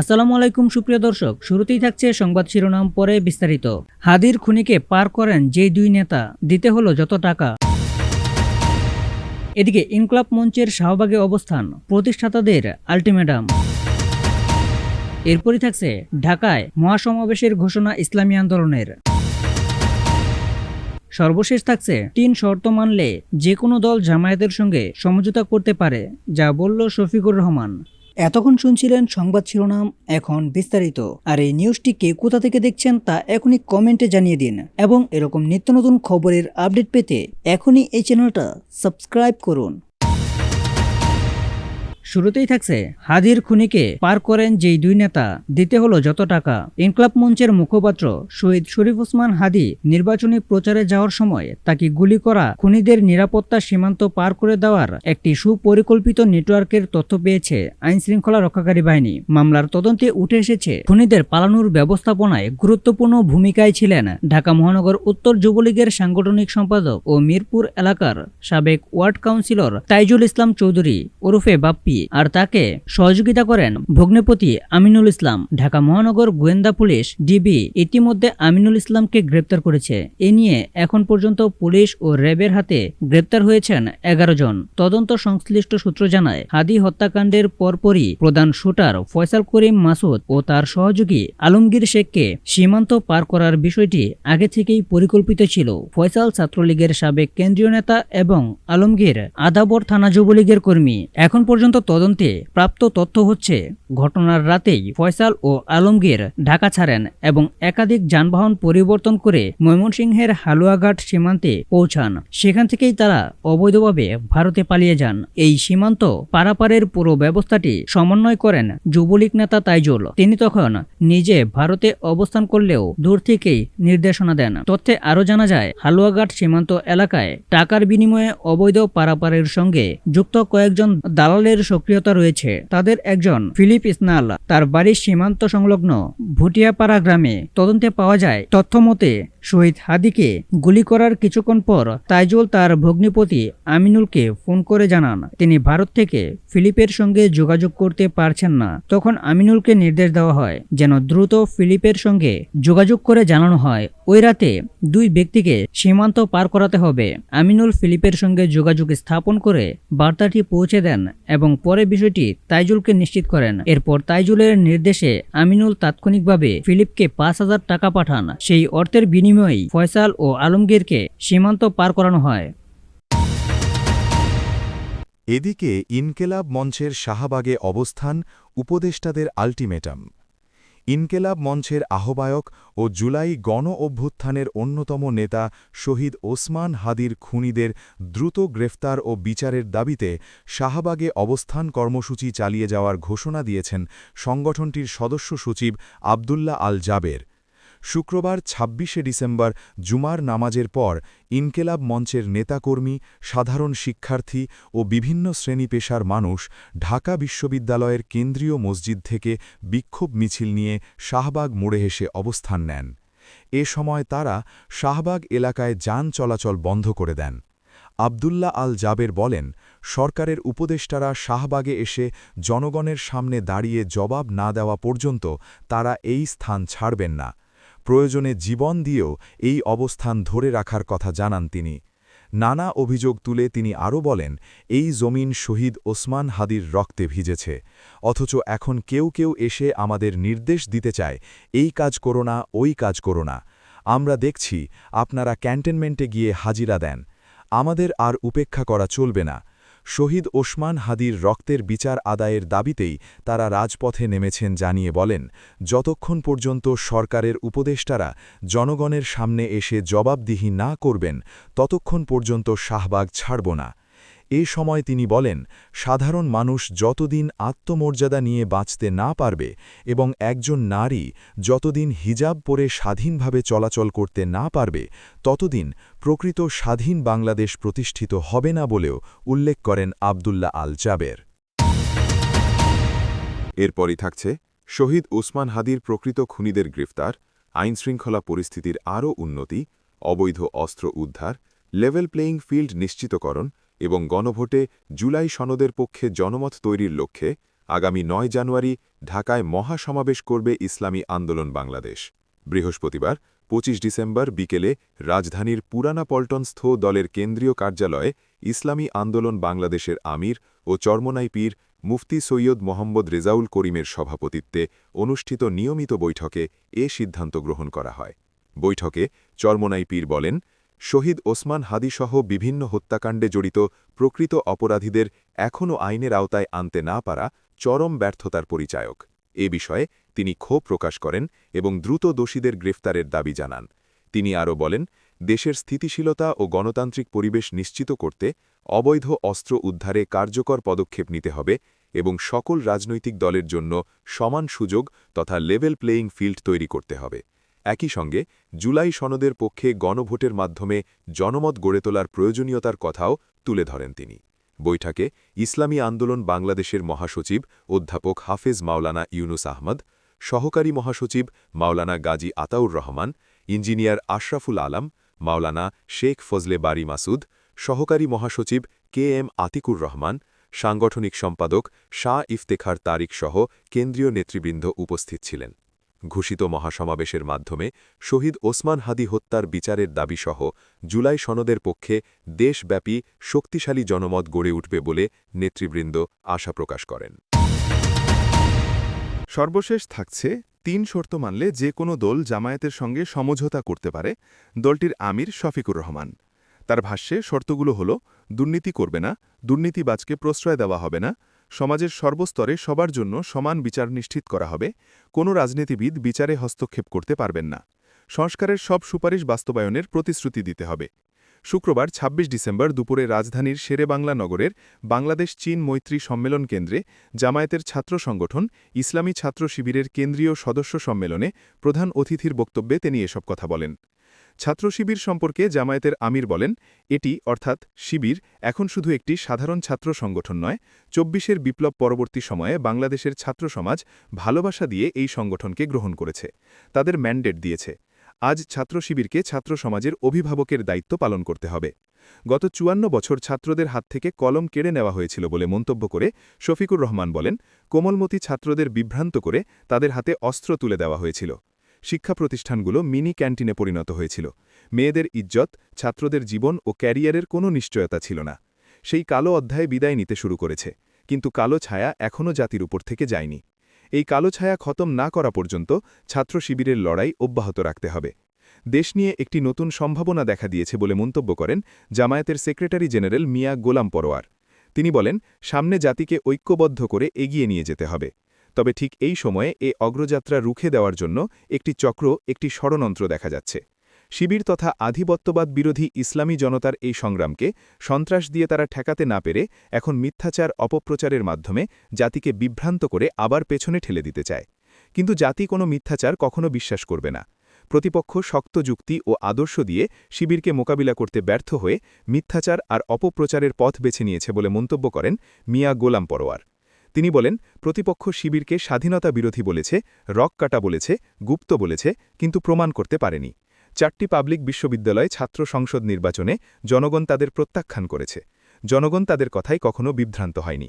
আসসালামু আলাইকুম, সুপ্রিয় দর্শক। শুরুতেই থাকছে সংবাদ শিরোনাম, পরে বিস্তারিত। হাদির খুনিকে পার করেন যেই দুই নেতা, দিতে হলো যত টাকা। এদিকে ইনকলাব মঞ্চের শাহবাগে অবস্থান, প্রতিষ্ঠাতাদের আলটিমেটাম। এরপরই থাকছে ঢাকায় মহাসমাবেশের ঘোষণা ইসলামী আন্দোলনের। সর্বশেষ থাকছে তিন শর্ত মানলে যে কোনো দল জামায়াতের সঙ্গে সমঝোতা করতে পারে, যা বলল শফিকুর রহমান। এতক্ষণ শুনছিলেন সংবাদ শিরোনাম, এখন বিস্তারিত। আর এই নিউজটি কে কোথা থেকে দেখছেন তা এখনই কমেন্টে জানিয়ে দিন। এবং এরকম নিত্য নতুন খবরের আপডেট পেতে এখনই এই চ্যানেলটা সাবস্ক্রাইব করুন। শুরুতেই থাকছে। হাদির খুনিকে পার করেন যেই দুই নেতা। দিতে হলো যত টাকা। ইনকলাব মঞ্চের মুখপাত্র শহীদ শরীফ ওসমান হাদি নির্বাচনী প্রচারে যাওয়ার সময় তাকে গুলি করা খুনিদের নিরাপত্তা সীমান্ত পার করে দেওয়ার একটি সুপরিকল্পিত নেটওয়ার্কের তথ্য পেয়েছে আইন শৃঙ্খলা রক্ষাকারী বাহিনী। মামলার তদন্তে উঠে এসেছে খুনিদের পালানোর ব্যবস্থাপনায় গুরুত্বপূর্ণ ভূমিকায় ছিলেন ঢাকা মহানগর উত্তর যুবলীগের সাংগঠনিক সম্পাদক ও মিরপুর এলাকার সাবেক ওয়ার্ড কাউন্সিলর তাইজুল ইসলাম চৌধুরী ওরফে বাপ্পি। আর তাকে সহযোগিতা করেন ভগ্নেপতি আমিনুল ইসলাম। ঢাকা মহানগর গোয়েন্দা পুলিশ ডিবি ইতিমধ্যে আমিনুল ইসলামকে গ্রেপ্তার করেছে। এ নিয়ে এখন পর্যন্ত পুলিশ ও র্যাবের হাতে গ্রেপ্তার হয়েছেন এগারো জন। তদন্ত সংশ্লিষ্ট সূত্র জানায়, হাদি হত্যাকাণ্ডের পরপরই প্রধান শুটার ফয়সাল করিম মাসুদ ও তার সহযোগী আলমগীর শেখকে সীমান্ত পার করার বিষয়টি আগে থেকেই পরিকল্পিত ছিল। ফয়সাল ছাত্রলীগের সাবেক কেন্দ্রীয় নেতা এবং আলমগীর আদাবর থানা যুবলীগের কর্মী। এখন পর্যন্ত তদন্তে প্রাপ্ত তথ্য হচ্ছে, ঘটনার রাতেই ফয়সাল ও আলমগীর ঢাকা ছাড়েন এবং একাধিক যানবাহন পরিবর্তন করে ময়মনসিংহের হালুয়াঘাট সীমান্তে পৌঁছান। সেখান থেকেই তারা অবৈধভাবে ভারতে পালিয়ে যান। এই সীমান্ত পারাপারের পুরো ব্যবস্থাটি সমন্বয় করেন যুবলীগ নেতা তাইজুল। তিনি তখন নিজে ভারতে অবস্থান করলেও দূর থেকেই নির্দেশনা দেন। তথ্যে আরও জানা যায়, হালুয়াঘাট সীমান্ত এলাকায় টাকার বিনিময়ে অবৈধ পারাপারের সঙ্গে যুক্ত কয়েকজন দালালের সক্রিয়তা রয়েছে। তাদের একজন ফিলিপ ইসনাল তার বাড়ির সীমান্ত সংলগ্ন ভুটিয়াপাড়া গ্রামে তদন্তে পাওয়া যায়। তথ্য মতে শহীদ হাদিকে গুলি করার কিছুক্ষণ পর তাইজুল তার ভগ্নিপতি আমিনুলকে ফোন করে জানান। তিনি ভারত থেকে ফিলিপের সঙ্গে যোগাযোগ করতে পারছেন না। তখন আমিনুলকে নির্দেশ দেওয়া হয় যেন দ্রুত ফিলিপের সঙ্গে যোগাযোগ করে জানানো হয়। ওই রাতে দুই ব্যক্তিকে সীমান্ত পার করাতে হবে। আমিনুল ফিলিপের সঙ্গে যোগাযোগ স্থাপন করে বার্তাটি পৌঁছে দেন এবং পরে বিষয়টি তাইজুলকে নিশ্চিত করেন। এরপর তাইজুলের নির্দেশে আমিনুল তাৎক্ষণিকভাবে ফিলিপকে পাঁচ হাজার টাকা পাঠান। সেই অর্থের বিনিময়েই ফয়সাল ও আলমগীরকে সীমান্ত পার করানো হয়। এদিকে ইনকেলাব মঞ্চের শাহবাগে অবস্থান উপদেষ্টাদের আল্টিমেটাম। ইনকেলাব মঞ্চের আহ্বায়ক ও জুলাই গণ অভ্যুত্থানের অন্যতম নেতা শহীদ ওসমান হাদির খুনিদের দ্রুত গ্রেফতার ও বিচারের দাবিতে শাহবাগে অবস্থান কর্মসূচি চালিয়ে যাওয়ার ঘোষণা দিয়েছেন সংগঠনটির সদস্য সচিব আবদুল্লাহ আল জাবের। শুক্রবার ২৬শে ডিসেম্বর জুমার নামাজের পর ইনকেলাব মঞ্চের নেতাকর্মী, সাধারণ শিক্ষার্থী ও বিভিন্ন শ্রেণি পেশার মানুষ ঢাকা বিশ্ববিদ্যালয়ের কেন্দ্রীয় মসজিদ থেকে বিক্ষোভ মিছিল নিয়ে শাহবাগ মোড়ে হেসে অবস্থান নেন। এ সময় তারা শাহবাগ এলাকায় যান চলাচল বন্ধ করে দেন। আবদুল্লাহ আল জাবের বলেন, সরকারের উপদেষ্টারা শাহবাগে এসে জনগণের সামনে দাঁড়িয়ে জবাব না দেওয়া পর্যন্ত তারা এই স্থান ছাড়বেন না। প্রয়োজনে জীবন দিয়েও এই অবস্থান ধরে রাখার কথা জানান তিনি। নানা অভিযোগ তুলে তিনি আরও বলেন, এই জমিন শহীদ ওসমান হাদির রক্তে ভিজেছে। অথচ এখন কেউ কেউ এসে আমাদের নির্দেশ দিতে চায়, এই কাজ করো না, ওই কাজ করো না। আমরা দেখছি আপনারা ক্যান্টনমেন্টে গিয়ে হাজিরা দেন। আমাদের আর উপেক্ষা করা চলবে না। শহীদ ওসমান হাদির রক্তের বিচার আদায়ের দাবিতেই তারা রাজপথে নেমেছেন জানিয়ে বলেন, যতক্ষণ পর্যন্ত সরকারের উপদেষ্টারা জনগণের সামনে এসে জবাবদিহি না করবেন, ততক্ষণ পর্যন্ত শাহবাগ ছাড়ব না। এ সময় তিনি বলেন, সাধারণ মানুষ যতদিন আত্মমর্যাদা নিয়ে বাঁচতে না পারবে এবং একজন নারী যতদিন হিজাব পরে স্বাধীনভাবে চলাচল করতে না পারবে, ততদিন প্রকৃত স্বাধীন বাংলাদেশ প্রতিষ্ঠিত হবে না বলেও উল্লেখ করেন আবদুল্লাহ আল জাবের। এরপরই থাকছে, শহীদ ওসমান হাদির প্রকৃত খুনিদের গ্রেফতার, আইনশৃঙ্খলা পরিস্থিতির আরও উন্নতি, অবৈধ অস্ত্র উদ্ধার লেভেল প্লেয়িং ফিল্ড নিশ্চিতকরণ এবং গণভোটে জুলাই সনদের পক্ষে জনমত তৈরির লক্ষ্যে আগামী নয় জানুয়ারি ঢাকায় মহাসমাবেশ করবে ইসলামী আন্দোলন বাংলাদেশ। বৃহস্পতিবার ২৫ ডিসেম্বর বিকেলে রাজধানীর পুরানা পল্টনস্থ দলের কেন্দ্রীয় কার্যালয়ে ইসলামী আন্দোলন বাংলাদেশের আমির ও চরমনাই পীর মুফতি সৈয়দ মোহাম্মদ রেজাউল করিমের সভাপতিত্বে অনুষ্ঠিত নিয়মিত বৈঠকে এ সিদ্ধান্ত গ্রহণ করা হয়। বৈঠকে চরমনাই পীর বলেন শহীদ ওসমান হাদিসহ বিভিন্ন হত্যাকাণ্ডে জড়িত প্রকৃত অপরাধীদের এখনও আইনের আওতায় আনতে না পারা চরম ব্যর্থতার পরিচায়ক। এ বিষয়ে তিনি ক্ষোভ প্রকাশ করেন এবং দ্রুত দোষীদের গ্রেফতারের দাবি জানান। তিনি আরও বলেন, দেশের স্থিতিশীলতা ও গণতান্ত্রিক পরিবেশ নিশ্চিত করতে অবৈধ অস্ত্র উদ্ধারে কার্যকর পদক্ষেপ নিতে হবে এবং সকল রাজনৈতিক দলের জন্য সমান সুযোগ তথা লেভেল প্লেয়িং ফিল্ড তৈরি করতে হবে। একই সঙ্গে জুলাই সনদের পক্ষে গণভোটের মাধ্যমে জনমত গড়ে তোলার প্রয়োজনীয়তার কথাও তুলে ধরেন তিনি। বৈঠকে ইসলামী আন্দোলন বাংলাদেশের মহাসচিব অধ্যাপক হাফেজ মাওলানা ইউনুস আহমদ, সহকারী মহাসচিব মাওলানা গাজী আতাউর রহমান, ইঞ্জিনিয়ার আশরাফুল আলম, মাওলানা শেখ ফজলে বারি মাসুদ, সহকারী মহাসচিব কে এম আতিকুর রহমান, সাংগঠনিক সম্পাদক শাহ ইফতেখার তারিক সহ কেন্দ্রীয় নেতৃবৃন্দ উপস্থিত ছিলেন। ঘোষিত মহাসমাবেশের মাধ্যমে শহীদ ওসমান হাদি হত্যার বিচারের দাবিসহ জুলাই সনদের পক্ষে দেশব্যাপী শক্তিশালী জনমত গড়ে উঠবে বলে নেতৃবৃন্দ আশা প্রকাশ করেন। সর্বশেষ থাকছে তিন শর্ত মানলে যে কোনো দল জামায়াতের সঙ্গে সমঝোতা করতে পারে, দলটির আমির শফিকুর রহমান। তার ভাষ্যে শর্তগুলো হল, দুর্নীতি করবে না, দুর্নীতিবাজকে প্রশ্রয় দেওয়া হবে না সমাজের সর্বস্তরে সবার জন্য সমান বিচার নিশ্চিত করা হবে, কোনো রাজনীতিবিদ বিচারে হস্তক্ষেপ করতে পারবেন না। সংস্কারের সব সুপারিশ বাস্তবায়নের প্রতিশ্রুতি দিতে হবে। শুক্রবার ২৬ ডিসেম্বর দুপুরে রাজধানীর শেরেবাংলা নগরের বাংলাদেশ চীন মৈত্রী সম্মেলন কেন্দ্রে জামায়াতের ছাত্র সংগঠন, ইসলামী ছাত্র শিবিরের কেন্দ্রীয় সদস্য সম্মেলনে প্রধান অতিথির বক্তব্যে তিনি এসব কথা বলেন। ছাত্র শিবির সম্পর্কে জামায়াতের আমির বলেন, এটি, অর্থাৎ শিবির, এখন শুধু একটি সাধারণ ছাত্র সংগঠন নয়, চব্বিশের বিপ্লব পরবর্তী সময়ে বাংলাদেশের ছাত্র সমাজ ভালোবাসা দিয়ে এই সংগঠনকে গ্রহণ করেছে, তাদের ম্যান্ডেট দিয়েছে। আজ ছাত্র শিবিরকে ছাত্র সমাজের অভিভাবকের দায়িত্ব পালন করতে হবে। গত চুয়ান্ন বছর ছাত্রদের হাত থেকে কলম কেড়ে নেওয়া হয়েছিল বলে মন্তব্য করে শফিকুর রহমান বলেন, কোমলমতি ছাত্রদের বিভ্রান্ত করে তাদের হাতে অস্ত্র তুলে দেওয়া হয়েছিল। শিক্ষা প্রতিষ্ঠানগুলো মিনি ক্যান্টিনে পরিণত হয়েছিল। মেয়েদের ইজ্জত, ছাত্রদের জীবন ও ক্যারিয়ারের কোনো নিশ্চয়তা ছিল না। সেই কালো অধ্যায়ে বিদায় নিতে শুরু করেছে, কিন্তু কালো ছায়া এখনও জাতির উপর থেকে যায়নি। এই কালো ছায়া খতম না করা পর্যন্ত ছাত্র শিবিরের লড়াই অব্যাহত রাখতে হবে। দেশ নিয়ে একটি নতুন সম্ভাবনা দেখা দিয়েছে বলে মন্তব্য করেন জামায়াতের সেক্রেটারি জেনারেল মিয়া গোলাম পরোয়ার। তিনি বলেন, সামনে জাতিকে ঐক্যবদ্ধ করে এগিয়ে নিয়ে যেতে হবে। তবে ঠিক এই সময়ে এ অগ্রযাত্রা রুখে দেওয়ার জন্য একটি চক্র, একটি ষড়যন্ত্র দেখা যাচ্ছে। শিবির তথা আধিপত্যবাদ বিরোধী ইসলামী জনতার এই সংগ্রামকে সন্ত্রাস দিয়ে তারা ঠেকাতে না পেরে এখন মিথ্যাচার, অপপ্রচারের মাধ্যমে জাতিকে বিভ্রান্ত করে আবার পেছনে ঠেলে দিতে চায়। কিন্তু জাতি কোনো মিথ্যাচার কখনো বিশ্বাস করবে না। প্রতিপক্ষ শক্ত যুক্তি ও আদর্শ দিয়ে শিবিরকে মোকাবিলা করতে ব্যর্থ হয়ে মিথ্যাচার আর অপপ্রচারের পথ বেছে নিয়েছে বলে মন্তব্য করেন মিয়া গোলাম পরোয়ার। তিনি বলেন, প্রতিপক্ষ শিবিরকে স্বাধীনতা বিরোধী বলেছে, রক কাটা বলেছে, গুপ্ত বলেছে, কিন্তু প্রমাণ করতে পারেনি। চারটি পাবলিক বিশ্ববিদ্যালয়ে ছাত্র সংসদ নির্বাচনে জনগণ তাদের প্রত্যাখ্যান করেছে। জনগণ তাদের কথাই কখনো বিভ্রান্ত হয়নি।